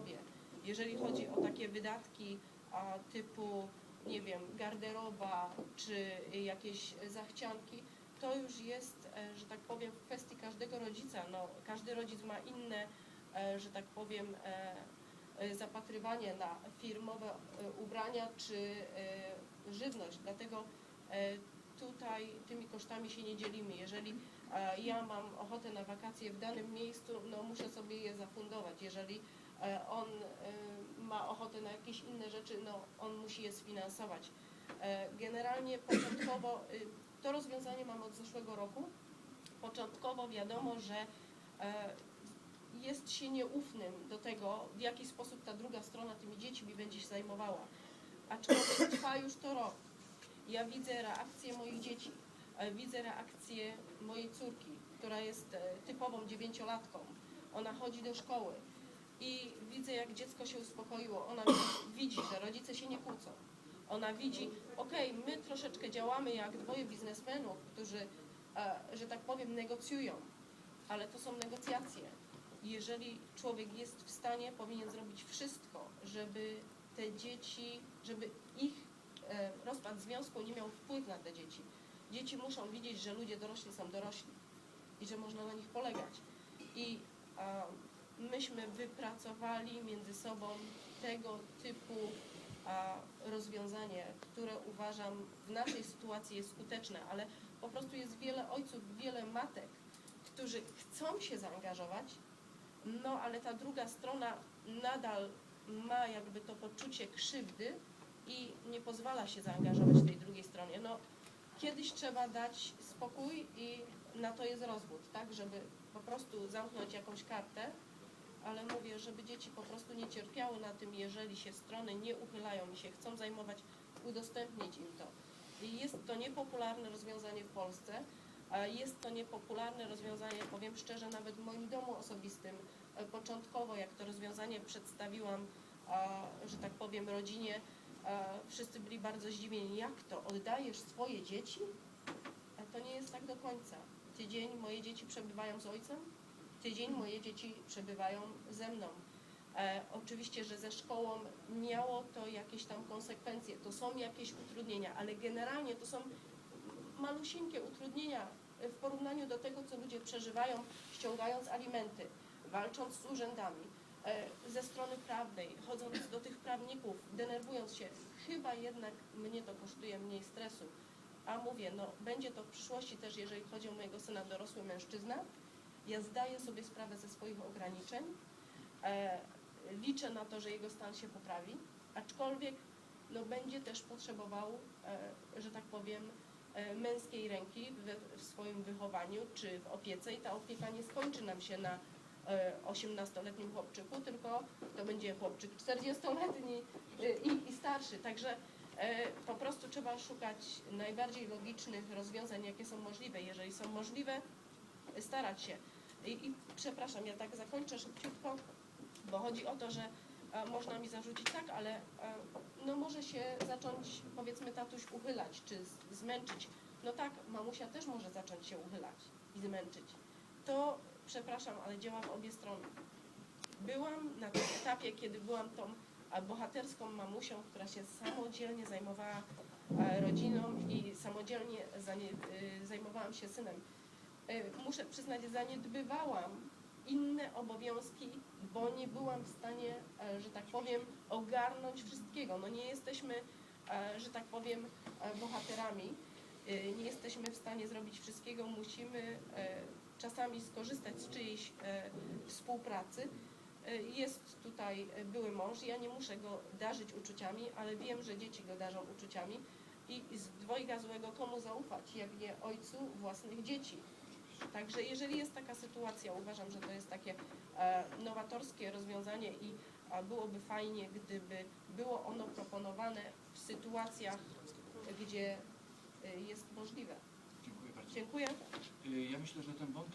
głowie. Jeżeli chodzi o takie wydatki a, typu, nie wiem, garderoba czy jakieś zachcianki, to już jest, e, że tak powiem, w kwestii każdego rodzica. No, każdy rodzic ma inne, e, że tak powiem, e, zapatrywanie na firmowe ubrania czy żywność. Dlatego tutaj tymi kosztami się nie dzielimy. Jeżeli ja mam ochotę na wakacje w danym miejscu, no muszę sobie je zafundować. Jeżeli e, on e, ma ochotę na jakieś inne rzeczy, no on musi je sfinansować. E, Generalnie początkowo y, to rozwiązanie mamy od zeszłego roku. Początkowo wiadomo, że jest się nieufnym do tego, w jaki sposób ta druga strona tymi dziećmi będzie się zajmowała. Aczkolwiek trwa już to rok. Ja widzę reakcję moich dzieci, widzę reakcję mojej córki, która jest e, typową dziewięciolatką. Ona chodzi do szkoły i widzę, jak dziecko się uspokoiło. Ona widzi, że rodzice się nie kłócą. Ona widzi, okej, my troszeczkę działamy jak dwoje biznesmenów, którzy, e, że tak powiem, negocjują, ale to są negocjacje. Jeżeli człowiek jest w stanie, powinien zrobić wszystko, żeby te dzieci, żeby ich e, rozpad związku nie miał wpływ na te dzieci. Dzieci muszą widzieć, że ludzie dorośli są dorośli i że można na nich polegać. I a, myśmy wypracowali między sobą tego typu a, rozwiązanie, które uważam w naszej sytuacji jest skuteczne, ale po prostu jest wiele ojców, wiele matek, którzy chcą się zaangażować, no ale ta druga strona nadal ma jakby to poczucie krzywdy i nie pozwala się zaangażować tej drugiej stronie. No, kiedyś trzeba dać spokój i na to jest rozwód, tak, żeby po prostu zamknąć jakąś kartę, ale mówię, żeby dzieci po prostu nie cierpiały na tym, jeżeli się strony nie uchylają i się chcą zajmować, udostępnić im to. I jest to niepopularne rozwiązanie w Polsce, a jest to niepopularne rozwiązanie, powiem szczerze, nawet w moim domu osobistym. E, Początkowo, jak to rozwiązanie przedstawiłam, że tak powiem, rodzinie, wszyscy byli bardzo zdziwieni. Jak to? Oddajesz swoje dzieci? A to nie jest tak do końca. Tydzień moje dzieci przebywają z ojcem, tydzień moje dzieci przebywają ze mną. E, oczywiście, że ze szkołą miało to jakieś tam konsekwencje, to są jakieś utrudnienia, ale generalnie to są malusieńkie utrudnienia w porównaniu do tego, co ludzie przeżywają, ściągając alimenty, walcząc z urzędami, e, ze strony prawnej, chodząc do tych prawników, denerwując się. Chyba jednak mnie to kosztuje mniej stresu. A mówię, no będzie to w przyszłości też, jeżeli chodzi o mojego syna, dorosły mężczyzna. Ja zdaję sobie sprawę ze swoich ograniczeń. E, liczę na to, że jego stan się poprawi, aczkolwiek no, będzie też potrzebował, e, że tak powiem, e, męskiej ręki w, w swoim wychowaniu czy w opiece i ta opieka nie skończy nam się na 18-letnim chłopczyku, tylko to będzie chłopczyk 40-letni e, i, i starszy. Także e, po prostu trzeba szukać najbardziej logicznych rozwiązań, jakie są możliwe. Jeżeli są możliwe, starać się. I, I przepraszam, ja tak zakończę szybciutko, bo chodzi o to, że e, można mi zarzucić tak, ale e, no może się zacząć, powiedzmy, tatuś uchylać, czy zmęczyć. No tak, mamusia też może zacząć się uchylać i zmęczyć. To, przepraszam, ale działa w obie strony. Byłam na tym etapie, kiedy byłam tą bohaterską mamusią, która się samodzielnie zajmowała e, rodziną i samodzielnie y, zajmowałam się synem. E, Muszę przyznać, zaniedbywałam inne obowiązki, bo nie byłam w stanie, e, że tak powiem, ogarnąć wszystkiego. No nie jesteśmy, że tak powiem, bohaterami. Nie jesteśmy w stanie zrobić wszystkiego. Musimy czasami skorzystać z czyjejś e, współpracy. E, Jest tutaj e, były mąż. Ja nie muszę go darzyć uczuciami, ale wiem, że dzieci go darzą uczuciami. I z dwojga złego komu zaufać, jak nie ojcu własnych dzieci. Także jeżeli jest taka sytuacja, uważam, że to jest takie nowatorskie rozwiązanie i byłoby fajnie, gdyby było ono proponowane w sytuacjach, gdzie jest możliwe. Dziękuję. Y, Ja myślę, że ten wątek